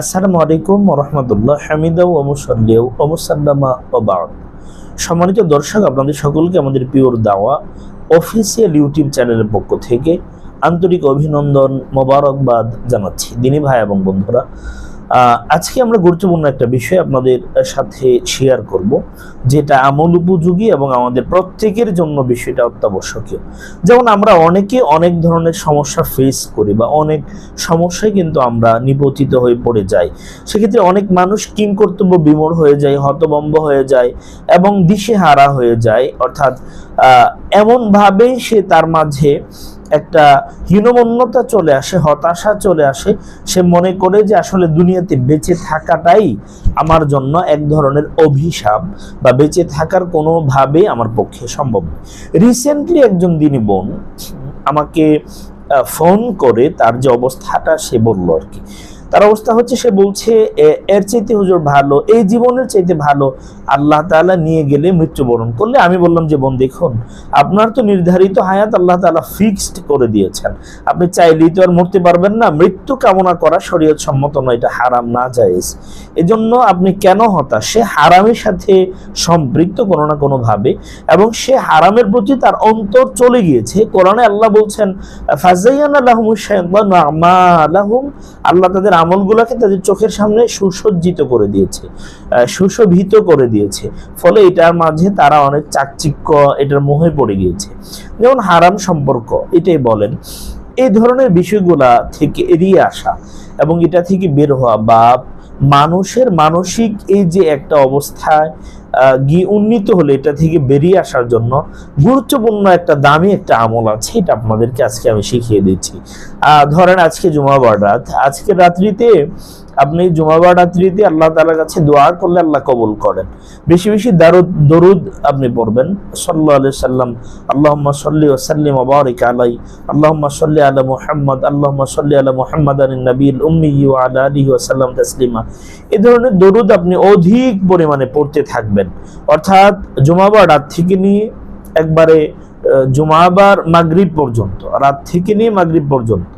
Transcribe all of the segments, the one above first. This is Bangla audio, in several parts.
আসসালামু আলাইকুম রহমতুল্লাহ হামিদা ও মুসাল্লিউ ও বাদ। সম্মানিত দর্শক, আপনাদের সকলকে আমাদের পিওর দাওয়া অফিসিয়াল ইউটিউব চ্যানেলের পক্ষ থেকে আন্তরিক অভিনন্দন মোবারকবাদ জানাচ্ছি। দিনী ভাই এবং বন্ধুরা আজকে আমরা গুরুত্বপূর্ণ একটা বিষয় আপনাদের সাথে শেয়ার করব যেটা আমল উপযোগী এবং আমাদের প্রত্যেকের জন্য বিষয়টা অত্যাবশ্যকীয়। যেমন আমরা অনেকে অনেক ধরনের সমস্যা ফেস করি বা অনেক সমস্যায় কিন্তু আমরা নিপতিত হয়ে পড়ে যাই। সেক্ষেত্রে অনেক মানুষ কিং কর্তব্য বিমূঢ় হয়ে যায় হতবম্ব হয়ে যায় এবং দিশেহারা হয়ে যায়। অর্থাৎ আহ, এমনভাবে সে তার মাঝে একটা হীনমন্যতা চলে আসে, হতাশা চলে আসে। সে মনে করে যে আসলে দুনিয়াতে বেঁচে থাকাটাই আমার জন্য এক ধরনের অভিশাপ বা বেঁচে থাকার কোনোভাবে আমার পক্ষে সম্ভব রিসেন্টলি একজন দিনী বোন আমাকে ফোন করে তার যে অবস্থাটা সে বলল আর কি। তার অবস্থা হচ্ছে, সে বলছে এর চাইতে হুজুর ভালো, এই জীবনের চাইতে ভালো, আল্লাহ তাআলা নিয়ে গেলে মৃত্যুবরণ করলে। আমি বললাম যে, বোন, দেখুন, আপনার তো নির্ধারিত হায়াত আল্লাহ তাআলা ফিক্সড করে দিয়েছেন। আপনি চাইলেই তো আর মরতে পারবেন না। মৃত্যু কামনা করা শরীয়ত সম্মত নয়, এটা হারাম, না জায়েজ। এজন্য আপনি কেন হতাশ? সে হারামের সাথে সম্পৃক্ত কোনো না কোনো ভাবে এবং সে হারামের প্রতি তার অন্তর চলে গিয়েছে। কোরআনে আল্লাহ বলছেন ফাজাইয়ানা লাহুম শাইতানু আমালাহুম আল্লাহ তাদের আমলগুলোকে তাদের চোখের সামনে সুসজ্জিত করে দিয়েছে সুশোভিত করে দিয়েছে। ফলে এটার মাঝে তারা অনেক চাকচিক্য, এটার মোহে পড়ে গিয়েছে। যেমন হারাম সম্পর্ক, এটাই বলেন, এই ধরনের বিষয়গুলা থেকে এড়িয়ে আসা এবং এটা থেকে বের হওয়া বা মানুষের মানসিক এই যে একটা অবস্থায় গিয়ে উন্নীত হলে এটা থেকে বেরিয়ে আসার জন্য গুরুত্বপূর্ণ একটা দামি একটা আমল আছে, এটা আপনাদেরকে আজকে আমি শিখিয়ে দিচ্ছি। ধরেন আজকে জুমাবার রাত আজকে রাত্রিতে আপনি জুমাবার রাত্রিতে আল্লাহ তাআলার কাছে দোয়া করলে আল্লাহ কবুল করেন। বেশি বেশি দারুদ, দরুদ আপনি পড়বেন। সাল্লাল্লাহু আলাইহি সাল্লাম, আল্লাহুম্মা সাল্লি ওয়া সাল্লিম ওয়া আলাই আল্লাহুম্মা সাল্লি আলা মুহাম্মদ আল্লাহুম্মা সাল্লি আলা মুহাম্মাদানিন নাবিয়িল উম্মি ওয়া আলা আলিহি ওয়া সাল্লাম তাসলিমা এই ধরনের দরুদ আপনি অধিক পরিমাণে পড়তে থাকবেন। অর্থাৎ জুমাবার রাত থেকে নিয়ে একবারে জুমাবার মাগরিব পর্যন্ত, রাত থেকে নিয়ে মাগরিব পর্যন্ত,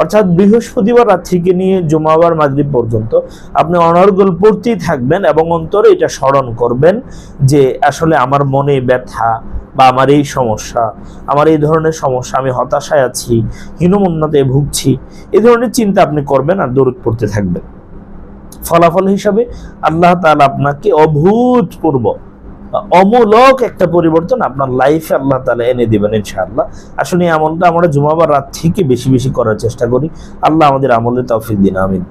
অর্থাৎ বৃহস্পতিবার রাত থেকে নিয়ে জুমাবার মাগরিব পর্যন্ত আপনি অনর্গল পড়তেই থাকবেন এবং অন্তরে এটা স্মরণ করবেন যে আসলে আমার মনে ব্যথা বা আমার এই সমস্যা, আমার এই ধরনের সমস্যা, আমি হতাশায় আছি হীনমন্যতে ভুগছি এই ধরনের চিন্তা আপনি করবেন আর দরুদ পড়তে থাকবেন। ফলাফল হিসাবে আল্লাহ তালা আপনাকে অভূতপূর্ব অমূলক একটা পরিবর্তন আপনার লাইফে আল্লাহ তালা এনে দিবেন ইনশাআল্লাহ। আসলে এই আমলটা আমরা জুমাবার রাত থেকে বেশি বেশি করার চেষ্টা করি। আল্লাহ আমাদের আমলে তৌফিক দিন, আমিন।